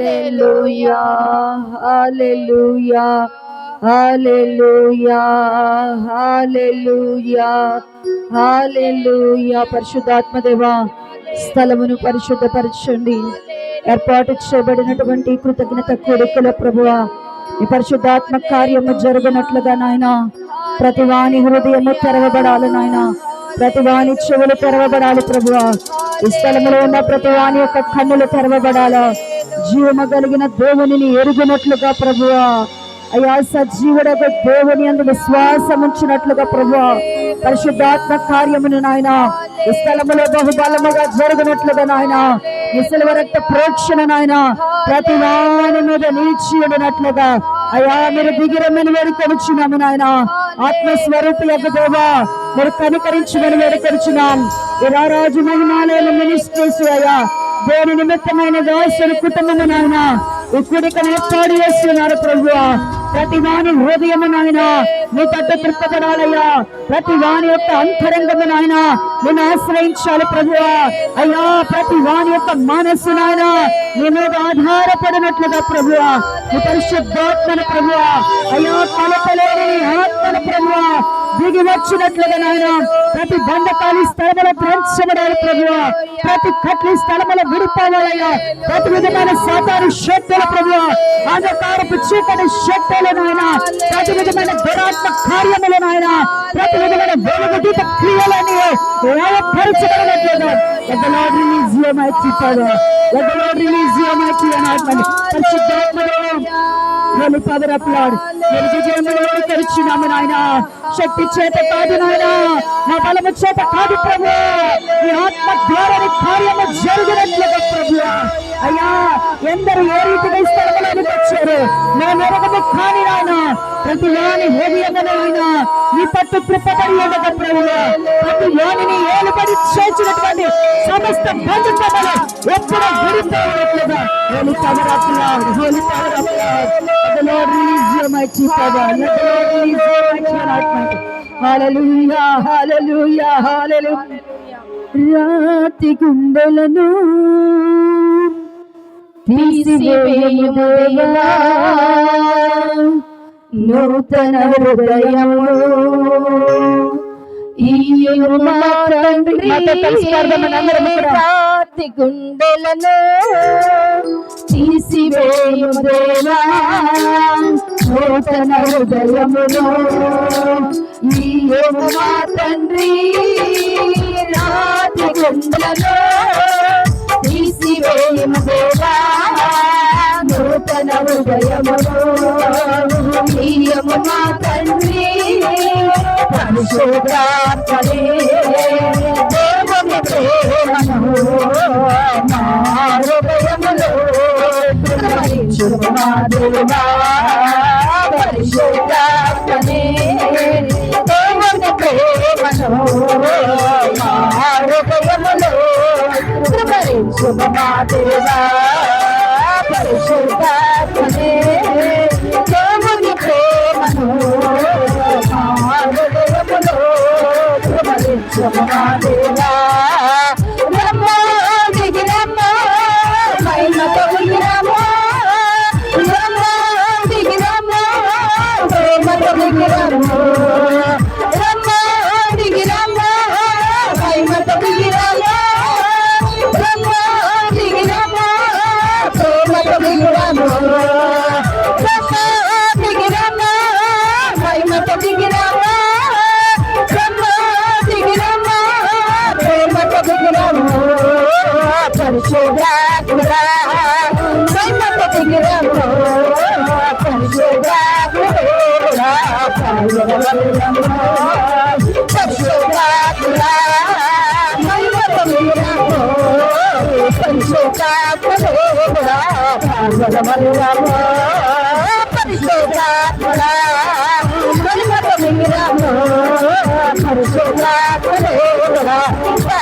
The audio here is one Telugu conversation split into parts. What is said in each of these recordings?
హల్లెలూయా హల్లెలూయా హల్లెలూయా హల్లెలూయా హల్లెలూయా పరిశుద్ధాత్మ దేవా స్థలమును పరిశుద్ధపరచండి. ఏర్పాటు చేయబడినటువంటి కృతజ్ఞత కొడుకుల ప్రభువ ఈ పరిశుద్ధాత్మ కార్యము జరగనట్లుగా నాయన ప్రతి వాణి హృదయము తెరవబడాలి నాయన. ప్రతి వాని చెవులు తెరవబడాలి ప్రభు ఈ స్థలంలో ఉన్న ప్రతి వాని యొక్క కన్నులు తెరవబడాలా. జీవము కలిగిన దేవునిని ఎరుగినట్లుగా ప్రభువా. అయ్యా సజీవుడకు దేవుని అందు విశ్వాసం ఉంచినట్లుగా ప్రభు పరిశుద్ధాత్మ కార్యమును నాయన ఈ స్థలములో బహుబలముగా జరుగునట్లుగా నాయన ఈ సిలువ రక్త ప్రోక్షణ నాయన ప్రతి వాని మీద నీచి ఉండినట్లుగా. అయ్యా మీరు దిగిరమని వేడుకొనుచున్నాము నాయన. ఆత్మస్వరూపి యొక్క దేవా మీరు కనికరించమని వేడుకొనుచున్నాం. ఇలా రాజు మహిమాలయం మినిస్ట్రీస్ అయ్యా దేని నిమిత్తమైన దాసుని కుటుంబము నాయన ఇక్కడికి ఏర్పాటు చేస్తున్నారు ప్రభు ప్రతి వాని హృదయము నాయన నీ తట్టు తృప్తపడాలయ్యా ప్రతి వాని యొక్క అంతరంగము నాయన నేను ఆశ్రయించాలి ప్రభు అయ్యా ప్రతి వాని యొక్క మనస్సు నాయన నీ మీద ఆధారపడినట్లుగా ప్రభు నీ పరిశుద్ధాత్మను ప్రభు అయ్యా కలపలేని ఆత్మను ప్రభు దిగి వచ్చినట్లుగా నాయన ప్రతి బంధకాలు స్థలములో ప్రేమించబడాలి ప్రభు ప్రతి కట్లు స్థలములో విడిపోవాలయ్యా. ప్రతి విధమైన సాతాను శక్తుల ప్రభు అంధకారపు చీకటి శక్తులు నాయన. ప్రతి విధమైన దురాత్మ కార్యములు నాయన. ప్రతి విధమైన వెలుగుదీత క్రియలని లయపరచబడినట్లుగా Let the Lord release your mighty power. Let the Lord release your mighty anointment. పరిశుద్ధాత్మదేవం Holy Father of Lord, నేను విజయములో తెరిచినాము నాయన శక్తి చేత కాదు నాయన నా బలము చేత కాదు ప్రభు ఈ ఆత్మ ద్వారా నీ కార్యము జరుగునట్లుగా ప్రభు అయ్యా ఎందరు ఏ రీతిగా ఈ స్థలంలోనికి వచ్చారు? మేము ఎరగము కాని నాయన ప్రతి వాని హృదయమునైనా నీ పట్టు కృపబడి ఉండగా ప్రభు ప్రతి వాణిని ఏలుబడి చేసినటువంటి సమస్త బంధుత్వములు ఎప్పుడూ విడిపోయినట్లుగా. Holy power holy power of Lord the Lord release your mighty power let the Lord release your mighty anointment hallelujah hallelujah. Hallelujah. రాతి గుండెలను తీసివేయు దేవా నూతన హృదయము. రాతి గుండెలను తీసివేయు దేవా నూతన హృదయములో ఈయము మా తండ్రి రాతి గుండెలను తీసివేయము దేవా నూతన హృదయములో మా తండ్రి ప్రేమను మా హృదయములో దేవా Fatima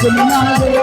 Come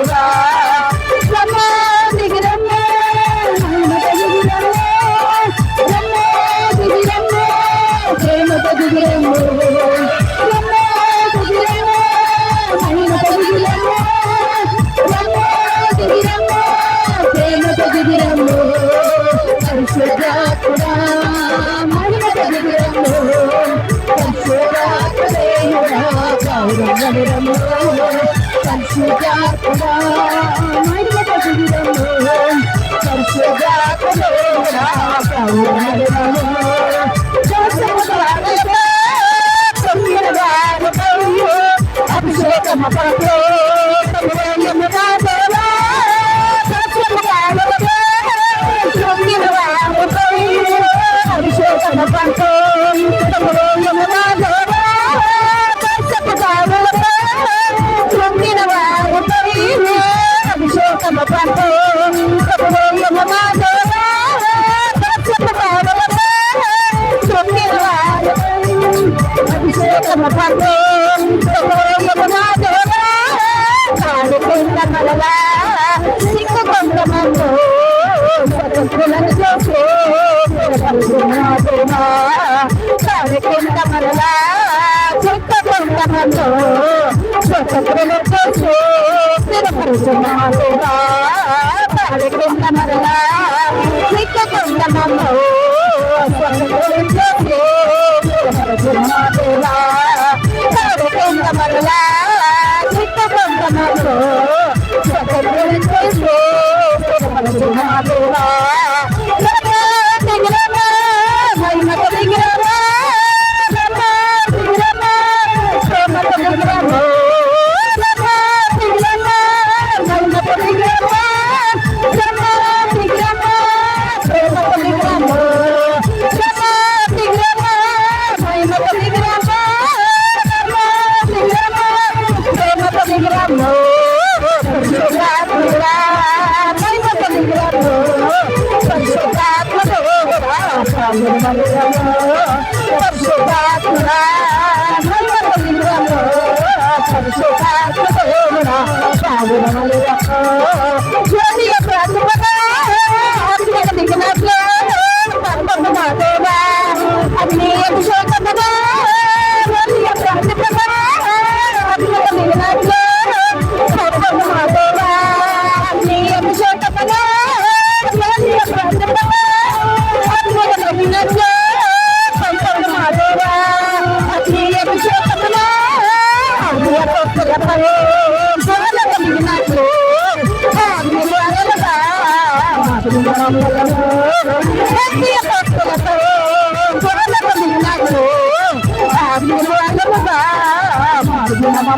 Gracias, Rama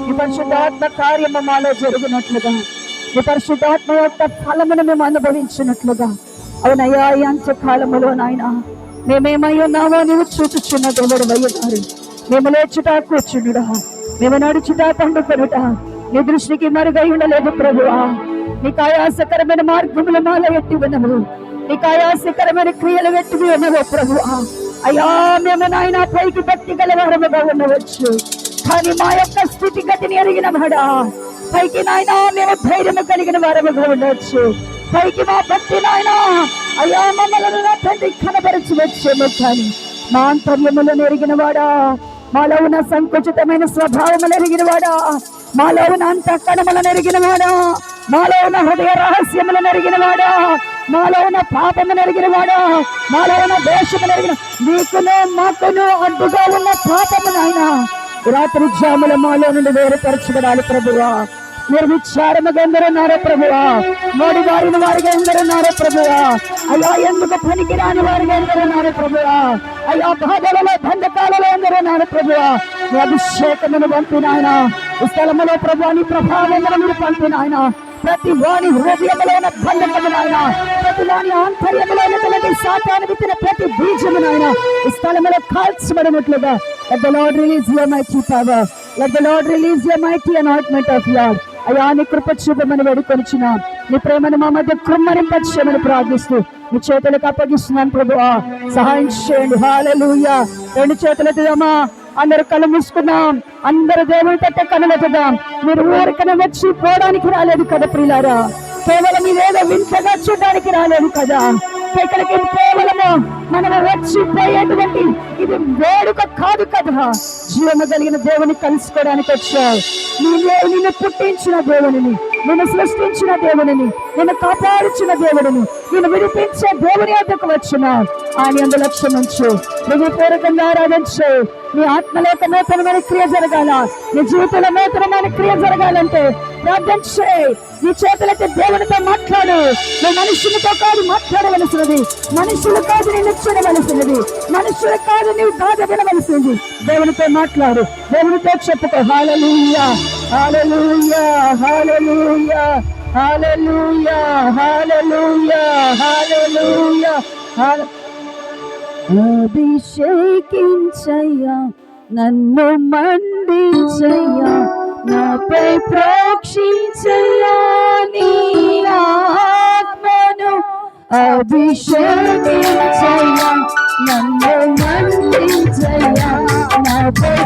परशुदात्म कार्य जन फल अभविचाल मेमेमो मेम नड़चुटा पड़कोट नी दृष्टि की मरगई उड़ प्रभु नी कायासक मार्गमें నీకు ఆయాసకరమైన క్రియలు ఎట్టి ఉన్నవో ప్రభు? అయ్యా మేము నాయన పైకి భక్తి గలవారముగా ఉండవచ్చు. కానీ మా యొక్క స్థితిగతిని ఎరిగిన వాడా పైకి నాయన మేము ధైర్యము కలిగిన వారముగా ఉండవచ్చు. పైకి మా భక్తి నాయన. అయ్యా మమ్మల్ని తండ్రి కనపరచవచ్చేమో కానీ మా అంతర్యములను ఎరిగిన వాడా. మాలో ఉన్న సంకుచితమైన స్వభావములు ఎరిగిన వాడా. మాలో ఉన్న అంత కణములను ఎరిగిన వాడా. నాలో ఉన్న హృదయ రహస్యములు నెరిగిన వాడా? నాలో ఉన్న పాపము నెరిగిన వాడా? నాలో ఉన్న దేశము నెరిగిన నీకును మాకును అడ్డుగా ఉన్న పాపము నాయన. రాత్రి జాముల మాలో నుండి వేరుపరచబడాలి ప్రభువా. నిర్విచారముగా ఎందరున్నారో ప్రభువా. మోడి వారిన వారిగా ఎందరున్నారో ప్రభువా. అయ్యా ఎందుకు పనికి రాని వారిగా ఎందరున్నారో ప్రభువా? అయ్యా బాధలలో బంధకాలలో ఎందరున్నారో ప్రభువా. నీ అభిషేకమును పంపినాయన ఈ స్థలములో ప్రభు నీ ప్రభావం మీరు పంపిన ప్రతి వాణి హృదయములైన బంధకము నాయన. ప్రతి వాణి ఆంతర్యములైనటువంటి సాతాను విత్తిన ప్రతి బీజము నాయన. ఈ స్థలములో కాల్చబడినట్లుగా. Let the Lord release your mighty power. Let the Lord release your mighty anointment of Lord. అయ్యా నీ కృప చూపమని వేడుకొనిచిన నీ ప్రేమను మా మధ్య కుమ్మరింపచేయమని ప్రార్థిస్తూ. నీ చేతులకు అప్పగిస్తున్నాను ప్రభువా. సహాయం చేయండి. హాలూయ రెండు చేతులతో అమ్మా. అందరు కళ్ళు మూసుకున్నాం అందరు దేవుని తట్ట కనులెత్తుదాం మీరు ఊరికన వచ్చి పోవడానికి రాలేదు కదా ప్రియులారా? కేవలం ఇదేదో వింతగా చూడడానికి రాలేదు కదా? ఇక్కడికి కేవలము మనం వచ్చిపోయేటువంటి ఇది వేడుక కాదు కదా? జీవము కలిగిన దేవుని కలుసుకోవడానికి వచ్చావు. నీ నిన్ను పుట్టించిన దేవుని నిన్ను సృష్టించిన దేవుడిని నిన్ను కాపాడుచున్న దేవుడిని నేను విడిపించే దేవుని వద్దకు వచ్చిన ఆయన అందు లక్ష్యం ఉంచు. హృదయపూర్వకంగా ఆరాధించు. నీ ఆత్మలో నూతనమైన క్రియ జరగాల. నీ జీవితంలో నూతనమైన క్రియ జరగాలంటే ప్రార్థించే నీ చేతులైతే దేవునితో మాట్లాడు. నువ్వు మనుషులతో కాదు మాట్లాడవలసినది. మనుషులు కాదు నిన్ను చూడవలసినది మనుషులు కాదు నీవు బాధ వినవలసింది దేవునితో మాట్లాడు. దేవునితో చెప్పుకో. Hallelujah hallelujah hallelujah hallelujah hallelujah hallelujah హాల అభిషేకించయ్యా నన్ను మండించయ్యా నాపై ప్రా నీ ఆత్మను అభిషేకించయ్యా నన్ను మండించయ్యా నాపై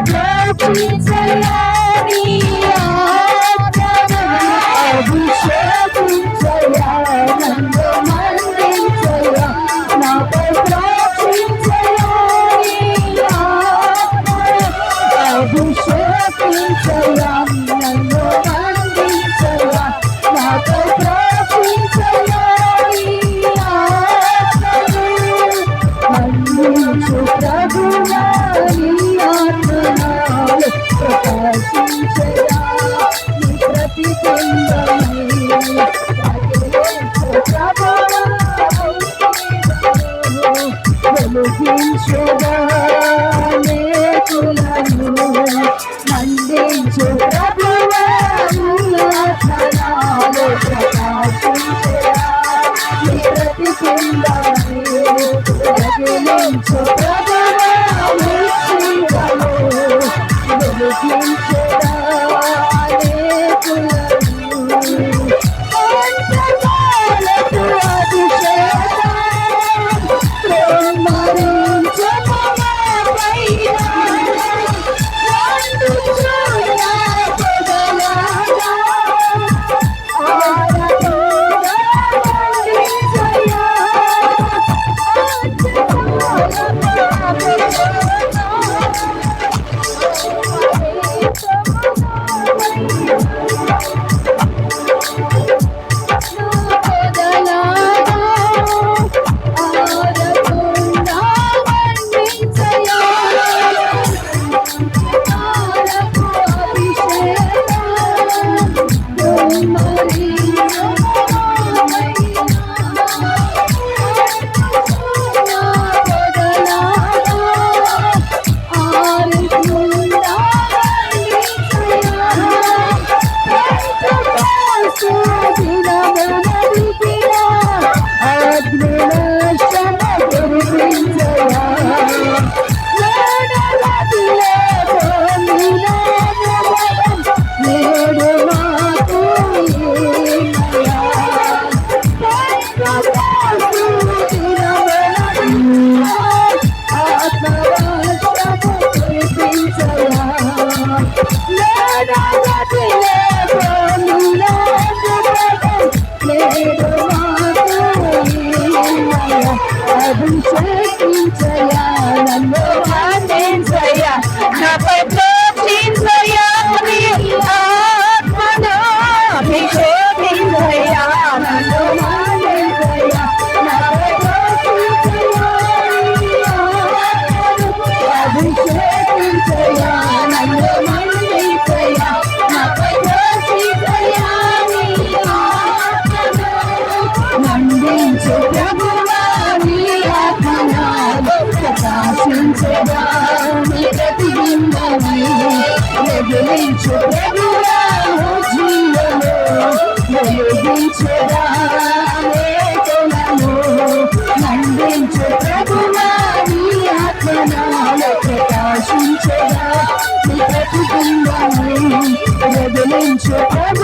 వెలిగించు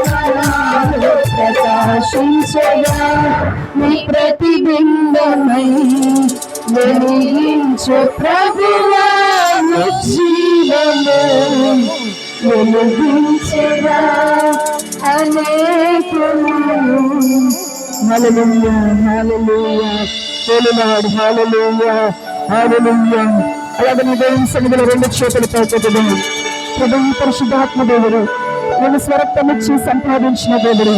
ప్రకాశించగా నీ ప్రతిబింబమై వెలిగించు ప్రభువా జీవము. వెలిగించగా అనేకము హల్లెలూయా అలాగే నీ దేవుని సన్నిధిలో రెండు చేతులు పరిశుద్ధాత్మ దేవుడు నేను స్వరక్తమిచ్చి సంపాదించిన దేవుడు.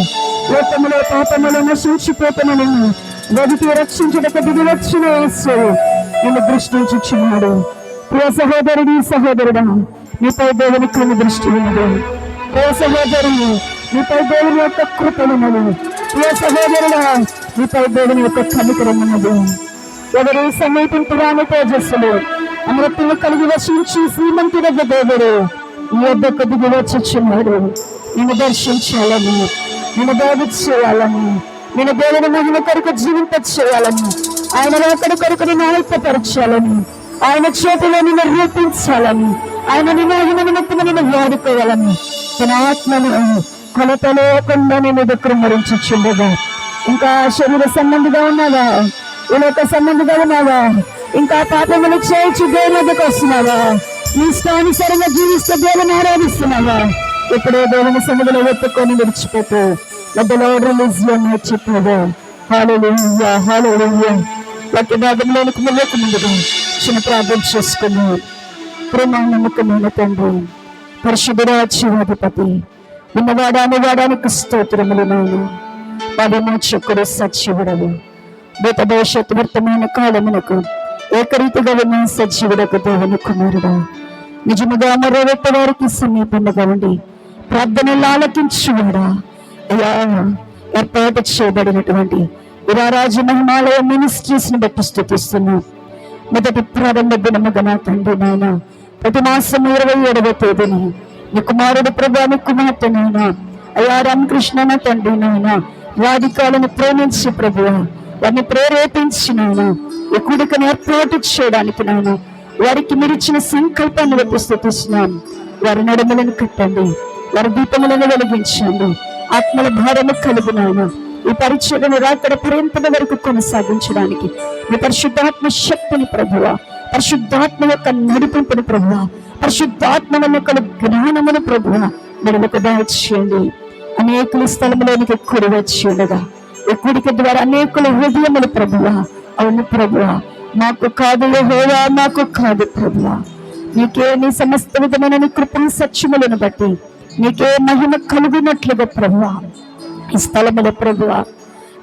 లోకములో పాపములో నశించిపోతున్న నిన్ను వెతికి రక్షించటకు దిగి వచ్చిన యేసు నిన్ను దృష్టించుచున్నాడు. ప్రియ సహోదరుడి సహోదరుడా నీపై దేవుని కృమి దృష్టి ఉన్నది. ప్రియ సహోదరుని నీపై దేవుని యొక్క కృప ఉన్నది. ప్రియ సహోదరుడా నీపై దేవుని యొక్క కనికరం ఉన్నది. ఎవరు సమీపింపురాని తేజస్సులు అమృతులు కలిగి వసించి శ్రీమంతుడగ దేవుడు ఈ యొద్దకు దిగి వచ్చుచున్నాడు. నేను దర్శించాలని నేను బాగు చేయాలని నేను దేవుని మహిమ కొరకు జీవింప చేయాలని ఆయన ఒకరి కొరకు నేను ఆల్పపరచాలని ఆయన చేతిలో నిన్ను రూపించాలని. ఆయన నిమహిమ నిమిత్తం నేను వాడుకోవాలని. తన ఆత్మను కొలత లేకుండా నేను కృమ్మరించుచుండగా ఇంకా శరీర సంబంధిగా ఉన్నావా? ఇలాక సంబంధిగా ఉన్నావా? ఇంకా పాపములు చేయించి దేవుని వస్తున్నావా? నీ ఇష్టానుసారంగా జీవిస్తూ దేవుని ఆరాధిస్తున్నావా? ఇప్పుడే దేవుని సన్నిధిలో ఎత్తుకొని విడిచిపెట్టు. మధ్యలో రిలీజ్ చెప్పాడు హాలలుయ్యా హాలలుయ్యా ప్రతి భాగంలోనికి ముందుకు ముందుగా చిన్న ప్రార్థన చేసుకుని ప్రేమ నమ్మకమైన తండ్రి పరిశుద్ధరాజ్యాధిపతి ఉన్నవాడా వాడానికి స్తోత్రములు నాయన. వాడి మోక్షకుడు సత్యవుడవు భూత భవిష్యత్ వర్తమాన కాలమునకు ఏకరీతిగా ఉన్న సజీవుడకు దేవుని కుమారుడా. నిజముగా మరో వ్యక్తి వారికి సమీపంగా ఉండి ప్రార్థనలు ఆలకించువాడా? అయ్యా ఏర్పాటు చేయబడినటువంటి విరారాజు మహిమాలయ మినిస్ట్రీస్ని బట్టి స్థుతిస్తున్నాం. మొదటి ప్రారంభ దినముగా నా తండ్రి నాయన ప్రతి మాసం ఇరవై ఏడవ తేదీని నీ కుమారుడు ప్రభాని కుమార్తె నాయన అయ్యా రామకృష్ణ నా తండ్రి నాయన వాదికాలను ప్రేమించి ప్రభు వారిని ప్రేరేపించి నాయన ఈ కుడికను ఏర్పాటు చేయడానికి నాయన వారికి మీరు ఇచ్చిన సంకల్పాన్ని బట్టి స్థుతిస్తున్నాం. వారి నడుమలను కట్టండి. వారి దీపములను వెలిగించండి ఆత్మల భారము కలుగు ఈ పరిచయను రాకడ పర్యంతం వరకు కొనసాగించడానికి. మీ పరిశుద్ధాత్మ శక్తిని ప్రభువ పరిశుద్ధాత్మ యొక్క నడిపింపుని ప్రభువ పరిశుద్ధాత్మ యొక్క జ్ఞానమును ప్రభువ మనకు దాచేయండి. అనేకుల స్థలంలోనికి కూడి వచ్చి ఉండగా కూడిక ద్వారా అనేకుల హృదయములు ప్రభువ అవును ప్రభువ మాకు కాదు హోవా మాకు కాదు ప్రభువ. నీకే నీ సమస్త విధమైన కృపణ సత్యములను బట్టి నీకే మహిమ కలుగునట్లుగా ప్రభువ. ఈ స్థలముల ప్రభువ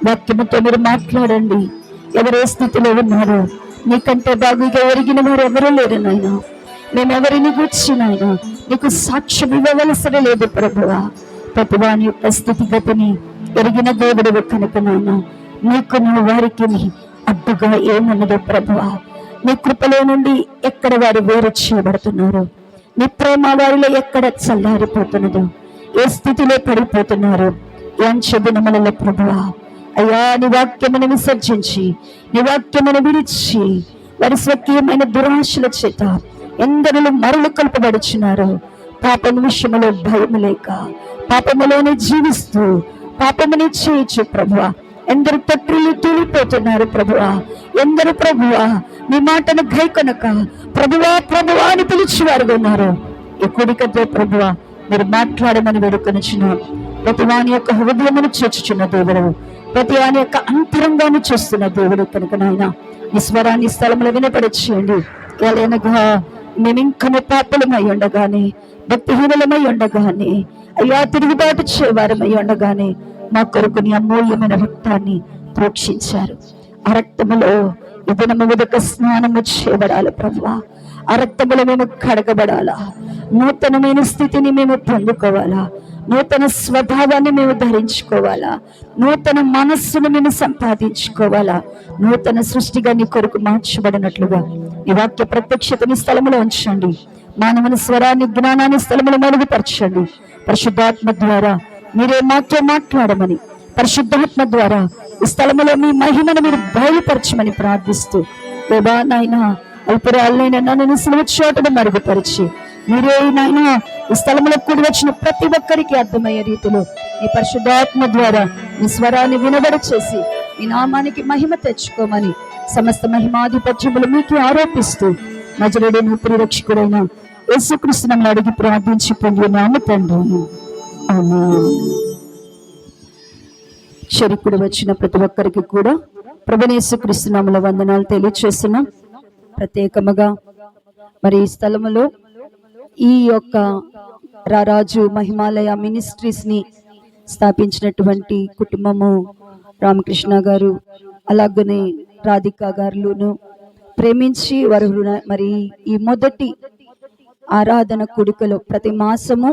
వాక్యముతో మీరు మాట్లాడండి. ఎవరు ఏ స్థితిలో ఉన్నారు నీకంటే బాగుగా ఎరిగిన వారు ఎవరూ లేరు నాయన. మేము ఎవరిని గుర్చి నీకు సాక్ష్యం ఇవ్వవలసిన లేదు ప్రభువ. ప్రతివాని యొక్క స్థితిగతిని ఎరిగిన దేవుడు కనుక నాయన నీకు నువ్వు వారికి అడ్డుగా ఏమన్నదో ప్రభువ. నీ కృపలో నుండి ఎక్కడ వారు వేరు చేయబడుతున్నారు? నీ ప్రేమ వారిలో ఎక్కడ చల్లారిపోతున్నదో ఏ స్థితిలో పడిపోతున్నారు యాంచ దినములలో ప్రభువా అయ్యా నీ వాక్యమును విసర్జించి నీ వాక్యమును విడిచి వారి స్వకీయమైన దురాశల చేత ఎందరిలో మరలు కలుపబడుచున్నారు పాపం విషయములో భయం లేక పాపములోనే జీవిస్తూ పాపముని చేయొచ్చు ప్రభువా ఎందరు తట్టులు తూలిపోతున్నారు ప్రభువా ఎందరు ప్రభువా నీ మాటను గైకొనక ప్రభువా ప్రభువా అని పిలిచేవారుగా ఉన్నారు. ఈ కుడికతో ప్రభువా మీరు మాట్లాడమని వేడుకొనిచ్చిన ప్రతి వాని యొక్క హృదయమును చేర్చుచున్న దేవుడు ప్రతి వాని యొక్క అంతరంగాన్ని చూస్తున్న దేవుడు కనుక నాయన. ఈ స్వరాన్ని స్థలంలో వినపడచేయండి ఎలానగా మేము పాపలమై ఉండగానే భక్తిహీనులమై ఉండగానే అయ్యా తిరుగుబాటు చేయవారమై ఉండగానే మా కొరకు నీ అమూల్యమైన రక్తాన్ని ప్రోక్షించారు. ఆ రక్తములో ఈ దినము ఉదక స్నానము చేయబడాలి ప్రభా ఆ రక్తములో మేము కడగబడాలా. నూతనమైన స్థితిని మేము పొందుకోవాలా. నూతన స్వభావాన్ని మేము ధరించుకోవాలా. నూతన మనస్సును మేము సంపాదించుకోవాలా. నూతన సృష్టిగా నీ కొరకు మార్చబడినట్లుగా. ఈ వాక్య ప్రత్యక్షతని స్థలంలో ఉంచండి. మానవుని స్వరాన్ని జ్ఞానాన్ని స్థలంలో మరుగుపరచండి. పరిశుద్ధాత్మ ద్వారా మీరే మాతో మాట్లాడమని పరిశుద్ధాత్మ ద్వారా ఈ స్థలములో మీ మహిమను మీరు బయలుపరచమని ప్రార్థిస్తూ దేవా నాయన అల్పురాలైన నన్ను సిలువ మరుగుపరిచి మీరే నాయన ఈ స్థలంలో కూడి వచ్చిన ప్రతి ఒక్కరికి అర్థమయ్యే రీతిలో ఈ పరిశుద్ధాత్మ ద్వారా ఈ స్వరాన్ని వినబడి చేసి ఈ నామానికి మహిమ తెచ్చుకోమని సమస్త మహిమాధిపత్యములు మీకు ఆరోపిస్తూ నజరుడు ప్రిరక్షకుడైన యేసుకృష్ణంలో అడిగి ప్రార్థించి పొందిన నామ తండ్రి. శరీకుడు వచ్చిన ప్రతి ఒక్కరికి కూడా ప్రభునేసు కృష్ణనామల వందనాలు తెలియచేస్తున్నాం. ప్రత్యేకముగా మరి ఈ స్థలములో ఈ యొక్క రారాజు మహిమాలయ మినిస్ట్రీస్ని స్థాపించినటువంటి కుటుంబము రామకృష్ణ గారు అలాగనే రాధిక గారులను ప్రేమించి వారు మరి ఈ మొదటి ఆరాధన కుడికలో ప్రతి మాసము